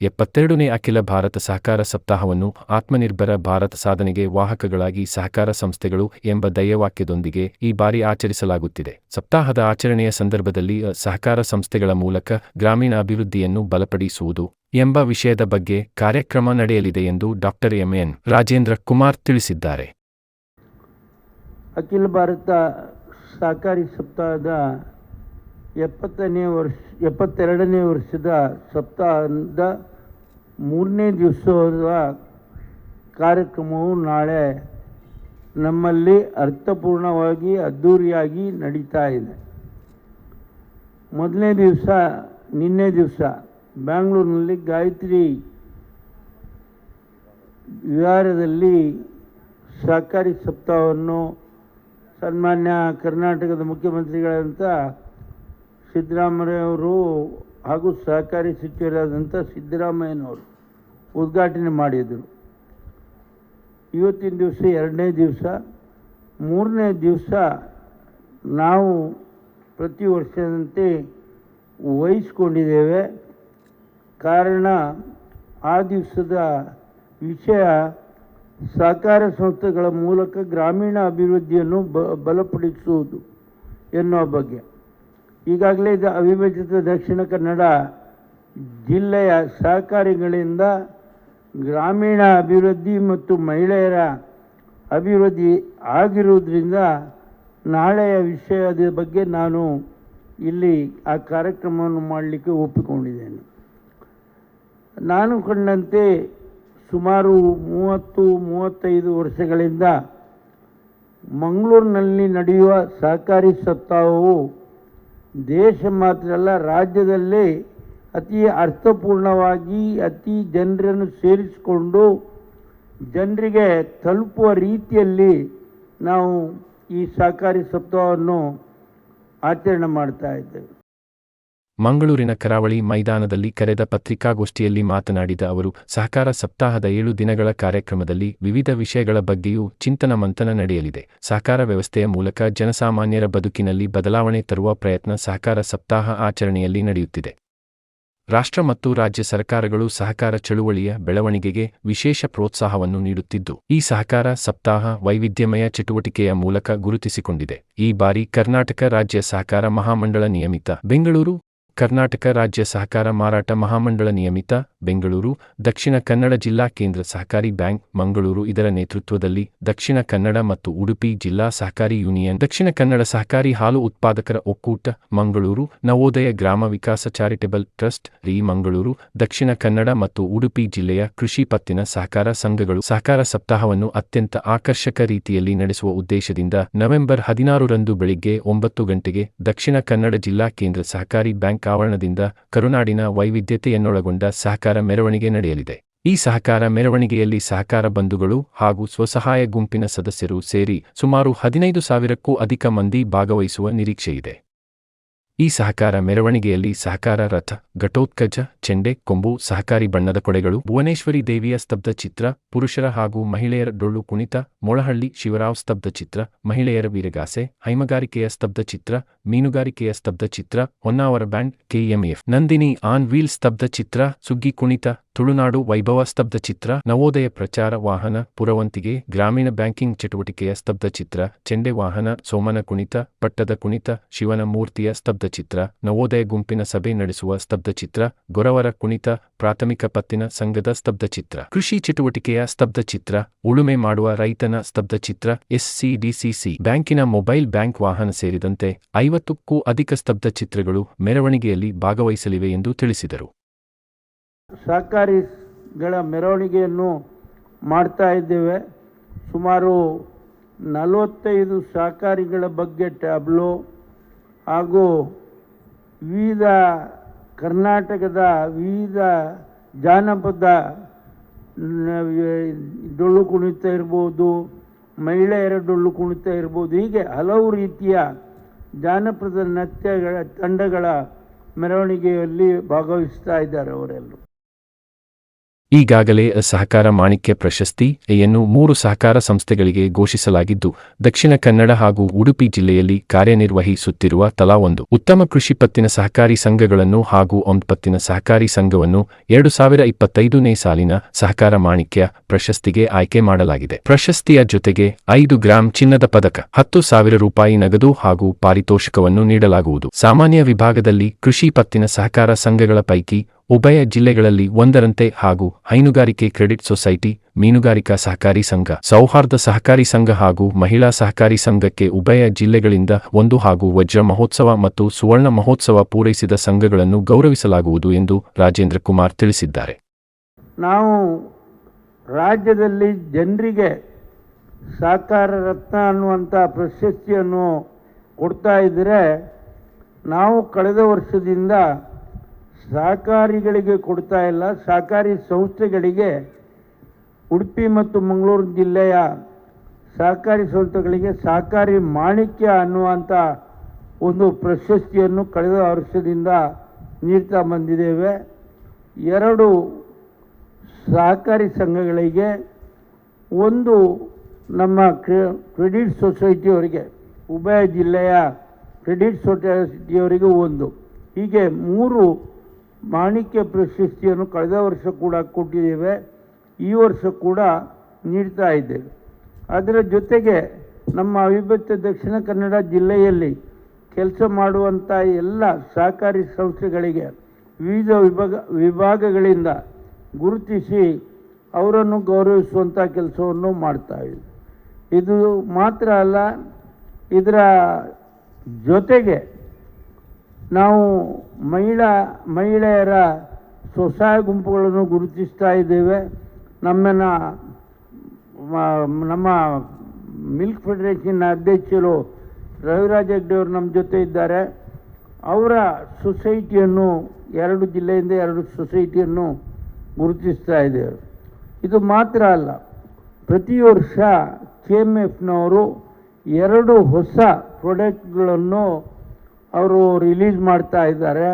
ಎಪ್ಪತ್ತೆರಡನೇ ಅಖಿಲ ಭಾರತ ಸಹಕಾರ ಸಪ್ತಾಹವನ್ನು ಆತ್ಮನಿರ್ಭರ ಭಾರತ ಸಾಧನೆಗೆ ವಾಹಕಗಳಾಗಿ ಸಹಕಾರ ಸಂಸ್ಥೆಗಳು ಎಂಬ ದಯವಾಕ್ಯದೊಂದಿಗೆ ಈ ಬಾರಿ ಆಚರಿಸಲಾಗುತ್ತಿದೆ. ಸಪ್ತಾಹದ ಆಚರಣೆಯ ಸಂದರ್ಭದಲ್ಲಿ ಸಹಕಾರ ಸಂಸ್ಥೆಗಳ ಮೂಲಕ ಗ್ರಾಮೀಣ ಅಭಿವೃದ್ಧಿಯನ್ನು ಬಲಪಡಿಸುವುದು ಎಂಬ ವಿಷಯದ ಬಗ್ಗೆ ಕಾರ್ಯಕ್ರಮ ನಡೆಯಲಿದೆ ಎಂದು ಡಾಕ್ಟರ್ ಎಂಎನ್ ರಾಜೇಂದ್ರ ಕುಮಾರ್ ತಿಳಿಸಿದ್ದಾರೆ. ಅಖಿಲ ಭಾರತ ಸಹಕಾರಿ ಸಪ್ತಾಹದ ಎಪ್ಪತ್ತನೇ ವರ್ಷ, ಎಪ್ಪತ್ತೆರಡನೇ ವರ್ಷದ ಸಪ್ತಾಹದ ಮೂರನೇ ದಿವಸದ ಕಾರ್ಯಕ್ರಮವು ನಾಳೆ ನಮ್ಮಲ್ಲಿ ಅರ್ಥಪೂರ್ಣವಾಗಿ ಅದ್ಧೂರಿಯಾಗಿ ನಡೀತಾ ಇದೆ. ಮೊದಲನೇ ದಿವಸ, ನಿನ್ನೆ ದಿವಸ ಬ್ಯಾಂಗ್ಳೂರಿನಲ್ಲಿ ಗಾಯತ್ರಿ ವಿಹಾರದಲ್ಲಿ ಸಹಕಾರಿ ಸಪ್ತಾಹವನ್ನು ಸನ್ಮಾನ್ಯ ಕರ್ನಾಟಕದ ಮುಖ್ಯಮಂತ್ರಿಗಳಂತ ಸಿದ್ದರಾಮಯ್ಯವರು ಹಾಗೂ ಸಹಕಾರಿ ಸಚಿವರಾದಂಥ ಸಿದ್ದರಾಮಯ್ಯನವರು ಉದ್ಘಾಟನೆ ಮಾಡಿದರು. ಇವತ್ತಿನ ದಿವಸ ಎರಡನೇ ದಿವಸ. ಮೂರನೇ ದಿವಸ ನಾವು ಪ್ರತಿ ವರ್ಷದಂತೆ ವಹಿಸ್ಕೊಂಡಿದ್ದೇವೆ. ಕಾರಣ ಆ ದಿವಸದ ವಿಷಯ ಸಹಕಾರ ಸಂಸ್ಥೆಗಳ ಮೂಲಕ ಗ್ರಾಮೀಣ ಅಭಿವೃದ್ಧಿಯನ್ನು ಬಲಪಡಿಸುವುದು ಎನ್ನುವ ಬಗ್ಗೆ. ಈಗಾಗಲೇ ಇದು ಅವಿಭಜಿತ ದಕ್ಷಿಣ ಕನ್ನಡ ಜಿಲ್ಲೆಯ ಸಹಕಾರಿಗಳಿಂದ ಗ್ರಾಮೀಣ ಅಭಿವೃದ್ಧಿ ಮತ್ತು ಮಹಿಳೆಯರ ಅಭಿವೃದ್ಧಿ ಆಗಿರುವುದರಿಂದ ನಾಳೆಯ ವಿಷಯದ ಬಗ್ಗೆ ನಾನು ಇಲ್ಲಿ ಆ ಕಾರ್ಯಕ್ರಮವನ್ನು ಮಾಡಲಿಕ್ಕೆ ಒಪ್ಪಿಕೊಂಡಿದ್ದೇನೆ. ನಾನು ಕಂಡಂತೆ ಸುಮಾರು ಮೂವತ್ತು, ಮೂವತ್ತೈದು ವರ್ಷಗಳಿಂದ ಮಂಗಳೂರಿನಲ್ಲಿ ನಡೆಯುವ ಸಹಕಾರಿ ಸಪ್ತಾಹವು ದೇಶ ಮಾತ್ರ ಅಲ್ಲ, ರಾಜ್ಯದಲ್ಲೇ ಅತಿ ಅರ್ಥಪೂರ್ಣವಾಗಿ ಅತಿ ಜನರನ್ನು ಸೇರಿಸಿಕೊಂಡು ಜನರಿಗೆ ತಲುಪುವ ರೀತಿಯಲ್ಲಿ ನಾವು ಈ ಸಹಕಾರಿ ಸಪ್ತಾಹವನ್ನು ಆಚರಣೆ ಮಾಡ್ತಾ ಇದ್ದೇವೆ. ಮಂಗಳೂರಿನ ಕರಾವಳಿ ಮೈದಾನದಲ್ಲಿ ಕರೆದ ಪತ್ರಿಕಾಗೋಷ್ಠಿಯಲ್ಲಿ ಮಾತನಾಡಿದ ಅವರು, ಸಹಕಾರ ಸಪ್ತಾಹದ ಏಳು ದಿನಗಳ ಕಾರ್ಯಕ್ರಮದಲ್ಲಿ ವಿವಿಧ ವಿಷಯಗಳ ಬಗ್ಗೆಯೂ ಚಿಂತನ ಮಂಥನ ನಡೆಯಲಿದೆ. ಸಹಕಾರ ವ್ಯವಸ್ಥೆಯ ಮೂಲಕ ಜನಸಾಮಾನ್ಯರ ಬದುಕಿನಲ್ಲಿ ಬದಲಾವಣೆ ತರುವ ಪ್ರಯತ್ನ ಸಹಕಾರ ಸಪ್ತಾಹ ಆಚರಣೆಯಲ್ಲಿ ನಡೆಯುತ್ತಿದೆ. ರಾಷ್ಟ್ರ ಮತ್ತು ರಾಜ್ಯ ಸರ್ಕಾರಗಳು ಸಹಕಾರ ಚಳುವಳಿಯ ಬೆಳವಣಿಗೆಗೆ ವಿಶೇಷ ಪ್ರೋತ್ಸಾಹವನ್ನು ನೀಡುತ್ತಿದ್ದು, ಈ ಸಹಕಾರ ಸಪ್ತಾಹ ವೈವಿಧ್ಯಮಯ ಚಟುವಟಿಕೆಯ ಮೂಲಕ ಗುರುತಿಸಿಕೊಂಡಿದೆ. ಈ ಬಾರಿ ಕರ್ನಾಟಕ ರಾಜ್ಯ ಸಹಕಾರ ಮಹಾಮಂಡಳ ನಿಯಮಿತ. ಬೆಂಗಳೂರು ಕರ್ನಾಟಕ ರಾಜ್ಯ ಸಹಕಾರ ಮಾರಾಟ ಮಹಾಮಂಡಳ ನಿಯಮಿತ, ಬೆಂಗಳೂರು, ದಕ್ಷಿಣ ಕನ್ನಡ ಜಿಲ್ಲಾ ಕೇಂದ್ರ ಸಹಕಾರಿ ಬ್ಯಾಂಕ್, ಮಂಗಳೂರು ಇದರ ನೇತೃತ್ವದಲ್ಲಿ ದಕ್ಷಿಣ ಕನ್ನಡ ಮತ್ತು ಉಡುಪಿ ಜಿಲ್ಲಾ ಸಹಕಾರಿ ಯೂನಿಯನ್, ದಕ್ಷಿಣ ಕನ್ನಡ ಸಹಕಾರಿ ಹಾಲು ಉತ್ಪಾದಕರ ಒಕ್ಕೂಟ, ಮಂಗಳೂರು, ನವೋದಯ ಗ್ರಾಮ ವಿಕಾಸ ಚಾರಿಟಬಲ್ ಟ್ರಸ್ಟ್, ರಿ ಮಂಗಳೂರು, ದಕ್ಷಿಣ ಕನ್ನಡ ಮತ್ತು ಉಡುಪಿ ಜಿಲ್ಲೆಯ ಕೃಷಿ ಪತ್ತಿನ ಸಹಕಾರ ಸಂಘಗಳು ಸಹಕಾರ ಸಪ್ತಾಹವನ್ನು ಅತ್ಯಂತ ಆಕರ್ಷಕ ರೀತಿಯಲ್ಲಿ ನಡೆಸುವ ಉದ್ದೇಶದಿಂದ ನವೆಂಬರ್ ಹದಿನಾರರಂದು ಬೆಳಿಗ್ಗೆ ಒಂಬತ್ತು ಗಂಟೆಗೆ ದಕ್ಷಿಣ ಕನ್ನಡ ಜಿಲ್ಲಾ ಕೇಂದ್ರ ಸಹಕಾರಿ ಬ್ಯಾಂಕ್ ಆವರಣದಿಂದ ಕರುನಾಡಿನ ವೈವಿಧ್ಯತೆಯನ್ನೊಳಗೊಂಡ ಸಹಕಾರ ಮೆರವಣಿಗೆ ನಡೆಯಲಿದೆ. ಈ ಸಹಕಾರ ಮೆರವಣಿಗೆಯಲ್ಲಿ ಸಹಕಾರ ಬಂಧುಗಳು ಹಾಗೂ ಸ್ವಸಹಾಯ ಗುಂಪಿನ ಸದಸ್ಯರು ಸೇರಿ ಸುಮಾರು ಹದಿನೈದು ಸಾವಿರಕ್ಕೂ ಅಧಿಕ ಮಂದಿ ಭಾಗವಹಿಸುವ ನಿರೀಕ್ಷೆಯಿದೆ. ಈ ಸಹಕಾರ ಮೆರವಣಿಗೆಯಲ್ಲಿ ಸಹಕಾರ ರಥ, ಘಟೋತ್ಕಜ, ಚೆಂಡೆ, ಕೊಂಬು, ಸಹಕಾರಿ ಬಣ್ಣದ ಕೊಡೆಗಳು, ಭುವನೇಶ್ವರಿ ದೇವಿಯ ಸ್ತಬ್ಧ ಚಿತ್ರ, ಪುರುಷರ ಹಾಗೂ ಮಹಿಳೆಯರ ಡೊಳ್ಳು ಕುಣಿತ, ಮೊಳಹಳ್ಳಿ ಶಿವರಾವ್ ಸ್ತಬ್ಧ ಚಿತ್ರ, ಮಹಿಳೆಯರ ವೀರಗಾಸೆ, ಹೈಮಗಾರಿಕೆಯ ಸ್ತಬ್ಧ ಚಿತ್ರ, ಮೀನುಗಾರಿಕೆಯ ಸ್ತಬ್ಧ ಚಿತ್ರ, Honnavar band, KMF, Nandini on wheel ಸ್ತಬ್ಧ ಚಿತ್ರ, ಸುಗ್ಗಿ ಕುಣಿತ ತುಳುನಾಡು ವೈಭವ ಸ್ತಬ್ಧ ಚಿತ್ರ, ನವೋದಯ ಪ್ರಚಾರ ವಾಹನ, ಪುರವಂತಿಗೆ, ಗ್ರಾಮೀಣ ಬ್ಯಾಂಕಿಂಗ್ ಚಟುವಟಿಕೆಯ ಸ್ತಬ್ಧ ಚಿತ್ರ, ಚೆಂಡೆ ವಾಹನ, ಸೋಮನ ಕುಣಿತ, ಪಟ್ಟದ ಕುಣಿತ, ಶಿವನ ಮೂರ್ತಿಯ ಸ್ತಬ್ಧ ಚಿತ್ರ, ನವೋದಯ ಗುಂಪಿನ ಸಭೆ ನಡೆಸುವ ಸ್ತಬ್ಧ ಚಿತ್ರ, ಗೊರವರ ಕುಣಿತ, ಪ್ರಾಥಮಿಕ ಪತ್ತಿನ ಸಂಘದ ಸ್ತಬ್ಧ ಚಿತ್ರ. ಕೃಷಿ ಚಟುವಟಿಕೆಯ ಸ್ತಬ್ಧ ಚಿತ್ರ, ಉಳುಮೆ ಮಾಡುವ ರೈತನ ಸ್ತಬ್ಧ ಚಿತ್ರ, ಎಸ್ಸಿಡಿಸಿಸಿ. ಬ್ಯಾಂಕಿನ ಮೊಬೈಲ್ ಬ್ಯಾಂಕ್ ವಾಹನ ಸೇರಿದಂತೆ ಐವತ್ತಕ್ಕೂ ಅಧಿಕ ಸ್ತಬ್ಧ ಚಿತ್ರಗಳು ಮೆರವಣಿಗೆಯಲ್ಲಿ ಭಾಗವಹಿಸಲಿವೆ ಎಂದು ತಿಳಿಸಿದರು. ಸಹಕಾರಿಗಳ ಮೆರವಣಿಗೆಯನ್ನು ಮಾಡ್ತಾ ಇದ್ದೇವೆ. ಸುಮಾರು ನಲವತ್ತೈದು ಸಹಕಾರಿಗಳ ಬಗ್ಗೆ ಟ್ಯಾಬ್ಲೋ ಹಾಗೂ ವಿವಿಧ ಕರ್ನಾಟಕದ ವಿವಿಧ ಜಾನಪದ ಡೊಳ್ಳು ಕುಣಿತ ಇರ್ಬೋದು, ಮಹಿಳೆಯರ ಡೊಳ್ಳು ಕುಣಿತ ಇರ್ಬೋದು, ಹೀಗೆ ಹಲವು ರೀತಿಯ ಜಾನಪದ ನೃತ್ಯಗಳ ತಂಡಗಳ ಮೆರವಣಿಗೆಯಲ್ಲಿ ಭಾಗವಹಿಸ್ತಾ ಇದ್ದಾರೆ ಅವರೆಲ್ಲರೂ. ಈಗಾಗಲೇ ಸಹಕಾರ ಮಾಣಿಕ್ಯ ಪ್ರಶಸ್ತಿ ಯನ್ನು ಮೂರು ಸಹಕಾರ ಸಂಸ್ಥೆಗಳಿಗೆ ಘೋಷಿಸಲಾಗಿದ್ದು, ದಕ್ಷಿಣ ಕನ್ನಡ ಹಾಗೂ ಉಡುಪಿ ಜಿಲ್ಲೆಯಲ್ಲಿ ಕಾರ್ಯನಿರ್ವಹಿಸುತ್ತಿರುವ ತಲಾ ಒಂದು. ಉತ್ತಮ ಕೃಷಿ ಪತ್ತಿನ ಸಹಕಾರಿ ಸಂಘಗಳನ್ನು ಹಾಗೂ ಒಂಪತ್ತಿನ ಸಹಕಾರಿ ಸಂಘವನ್ನು ಎರಡು ಸಾವಿರ ಇಪ್ಪತ್ತೈದನೇ ಸಾಲಿನ ಸಹಕಾರ ಮಾಣಿಕ್ಯ ಪ್ರಶಸ್ತಿಗೆ ಆಯ್ಕೆ ಮಾಡಲಾಗಿದೆ. ಪ್ರಶಸ್ತಿಯ ಜೊತೆಗೆ ಐದು ಗ್ರಾಂ ಚಿನ್ನದ ಪದಕ, ಹತ್ತು ಸಾವಿರ ರೂಪಾಯಿ ನಗದು ಹಾಗೂ ಪಾರಿತೋಷಕವನ್ನು ನೀಡಲಾಗುವುದು. ಸಾಮಾನ್ಯ ವಿಭಾಗದಲ್ಲಿ ಕೃಷಿ ಪತ್ತಿನ ಸಹಕಾರ ಸಂಘಗಳ ಪೈಕಿ ಉಭಯ ಜಿಲ್ಲೆಗಳಲ್ಲಿ ಒಂದರಂತೆ ಹಾಗೂ ಹೈನುಗಾರಿಕೆ ಕ್ರೆಡಿಟ್ ಸೊಸೈಟಿ, ಮೀನುಗಾರಿಕಾ ಸಹಕಾರಿ ಸಂಘ, ಸೌಹಾರ್ದ ಸಹಕಾರಿ ಸಂಘ ಹಾಗೂ ಮಹಿಳಾ ಸಹಕಾರಿ ಸಂಘಕ್ಕೆ ಉಭಯ ಜಿಲ್ಲೆಗಳಿಂದ ಒಂದು ಹಾಗೂ ವಜ್ರ ಮಹೋತ್ಸವ ಮತ್ತು ಸುವರ್ಣ ಮಹೋತ್ಸವ ಪೂರೈಸಿದ ಸಂಘಗಳನ್ನು ಗೌರವಿಸಲಾಗುವುದು ಎಂದು ರಾಜೇಂದ್ರ ಕುಮಾರ್ ತಿಳಿಸಿದ್ದಾರೆ. ನಾವು ರಾಜ್ಯದಲ್ಲಿ ಜನರಿಗೆ ಸಹಕಾರ ರತ್ನ ಅನ್ನುವಂಥ ಪ್ರಶಸ್ತಿಯನ್ನು ಕೊಡ್ತಾ ಇದ್ದರೆ ನಾವು ಕಳೆದ ವರ್ಷದಿಂದ ಸಹಕಾರಿಗಳಿಗೆ ಕೊಡ್ತಾ ಇಲ್ಲ. ಸಹಕಾರಿ ಸಂಸ್ಥೆಗಳಿಗೆ ಉಡುಪಿ ಮತ್ತು ಮಂಗಳೂರು ಜಿಲ್ಲೆಯ ಸಹಕಾರಿ ಸಂಸ್ಥೆಗಳಿಗೆ ಸಹಕಾರಿ ಮಾಣಿಕ್ಯ ಅನ್ನುವಂಥ ಒಂದು ಪ್ರಶಸ್ತಿಯನ್ನು ಕಳೆದ ವರ್ಷದಿಂದ ನೀಡ್ತಾ ಬಂದಿದ್ದೇವೆ. ಎರಡು ಸಹಕಾರಿ ಸಂಘಗಳಿಗೆ ಒಂದು ನಮ್ಮ ಕ್ರೆ- ಕ್ರೆಡಿಟ್ ಸೊಸೈಟಿಯವರಿಗೆ, ಉಭಯ ಜಿಲ್ಲೆಯ ಕ್ರೆಡಿಟ್ ಸೊಸೈಟಿಯವರಿಗೆ ಒಂದು. ಹೀಗೆ ಮೂರು ಮಾಣಿಕ್ಯ ಪ್ರಶಸ್ತಿಯನ್ನು ಕಳೆದ ವರ್ಷ ಕೂಡ ಕೊಟ್ಟಿದ್ದೇವೆ. ಈ ವರ್ಷ ಕೂಡ ನೀಡ್ತಾ ಇದ್ದೇವೆ. ಅದರ ಜೊತೆಗೆ ನಮ್ಮ ಅವಿಭಕ್ತ ದಕ್ಷಿಣ ಕನ್ನಡ ಜಿಲ್ಲೆಯಲ್ಲಿ ಕೆಲಸ ಮಾಡುವಂಥ ಎಲ್ಲ ಸಹಕಾರಿ ಸಂಸ್ಥೆಗಳಿಗೆ, ವಿವಿಧ ವಿಭಾಗ, ವಿಭಾಗಗಳಿಂದ ಗುರುತಿಸಿ ಅವರನ್ನು ಗೌರವಿಸುವಂಥ ಕೆಲಸವನ್ನು ಮಾಡ್ತಾ ಇದೆ ಇದು ಮಾತ್ರ ಅಲ್ಲ, ಇದರ ಜೊತೆಗೆ ನಾವು ಮಹಿಳಾ, ಮಹಿಳೆಯರ ಸ್ವಸಹಾಯ ಗುಂಪುಗಳನ್ನು ಗುರುತಿಸ್ತಾ ಇದ್ದೇವೆ. ನಮ್ಮನ್ನು ನಮ್ಮ ಮಿಲ್ಕ್ ಫೆಡರೇಷನ್ ಅಧ್ಯಕ್ಷರು ರವಿರಾಜ್ ಹೆಗ್ಡೆ ಅವರು ನಮ್ಮ ಜೊತೆ ಇದ್ದಾರೆ. ಅವರ ಸೊಸೈಟಿಯನ್ನು, ಎರಡು ಜಿಲ್ಲೆಯಿಂದ ಎರಡು ಸೊಸೈಟಿಯನ್ನು ಗುರುತಿಸ್ತಾ ಇದ್ದೇವೆ. ಇದು ಮಾತ್ರ ಅಲ್ಲ, ಪ್ರತಿ ವರ್ಷ ಕೆ ಎಂ ಎಫ್ನವರು ಎರಡು ಹೊಸ ಪ್ರಾಡಕ್ಟ್ಗಳನ್ನು ಅವರು ರಿಲೀಸ್ ಮಾಡ್ತಾ ಇದ್ದಾರೆ.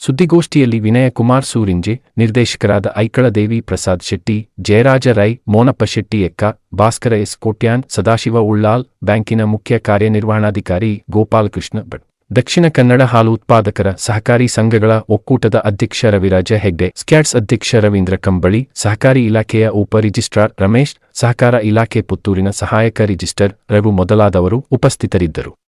ಸುದ್ದಿಗೋಷ್ಠಿಯಲ್ಲಿ ವಿನಯ ಕುಮಾರ್ ಸೂರಿಂಜೆ, ನಿರ್ದೇಶಕರಾದ ಐಕಳದೇವಿ ಪ್ರಸಾದ್ ಶೆಟ್ಟಿ, ಜಯರಾಜ ರೈ, ಮೋನಪ್ಪ ಶೆಟ್ಟಿ ಎಕ್ಕ, ಭಾಸ್ಕರ ಎಸ್ ಕೋಟ್ಯಾನ್, ಸದಾಶಿವ ಉಳ್ಳಾಲ್, ಬ್ಯಾಂಕಿನ ಮುಖ್ಯ ಕಾರ್ಯನಿರ್ವಹಣಾಧಿಕಾರಿ ಗೋಪಾಲಕೃಷ್ಣ ಭಟ್. ದಕ್ಷಿಣ ಕನ್ನಡ ಹಾಲು ಉತ್ಪಾದಕರ ಸಹಕಾರಿ ಸಂಘಗಳ ಒಕ್ಕೂಟದ ಅಧ್ಯಕ್ಷ ರವಿರಾಜ ಹೆಗ್ಡೆ, ಸ್ಕ್ಯಾಟ್ಸ್ ಅಧ್ಯಕ್ಷ ರವೀಂದ್ರ ಕಂಬಳಿ, ಸಹಕಾರಿ ಇಲಾಖೆಯ ಉಪ ರಿಜಿಸ್ಟ್ರಾರ್ ರಮೇಶ್, ಸಹಕಾರ ಇಲಾಖೆ ಪುತ್ತೂರಿನ ಸಹಾಯಕ ರಿಜಿಸ್ಟರ್ ರವಿ ಮೊದಲಾದವರು ಉಪಸ್ಥಿತರಿದ್ದರು.